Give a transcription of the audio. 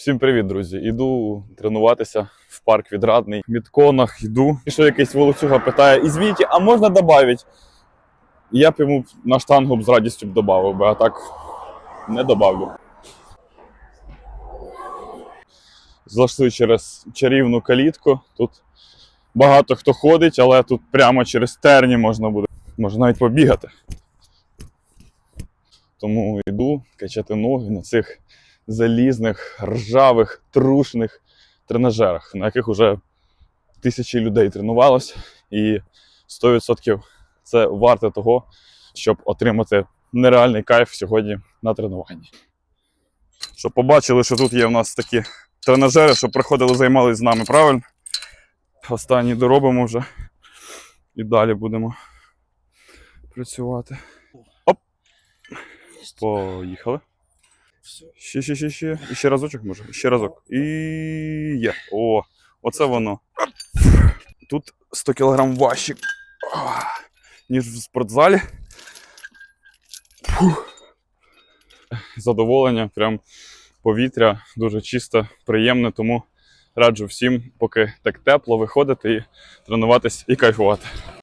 Всім привіт, друзі! Іду тренуватися в парк відрадний. В Мідконах йду. І що якийсь волоцюга питає: Ізвіть, а можна додати? Я б йому на штангу б з радістю б додав би, а так не добавлю. Зайшли через чарівну калітку. Тут багато хто ходить, але тут прямо через терні можна буде. Можна навіть побігати. Тому йду качати ноги на цих залізних, ржавих, трушних тренажерах, на яких вже тисячі людей тренувалось, і 100% це варте того, щоб отримати нереальний кайф сьогодні на тренуванні. Щоб побачили, що тут є в нас такі тренажери, щоб приходили, займалися з нами правильно. Останні доробимо вже і далі будемо працювати. Оп! Поїхали. Ще, ще, ще, ще. І ще разочок може. Ще разок. І є. О, оце воно. Тут 100 кг важче, ніж в спортзалі. Фух. Задоволення, прям повітря дуже чисте, приємне, тому раджу всім, поки так тепло, виходити і тренуватись і кайфувати.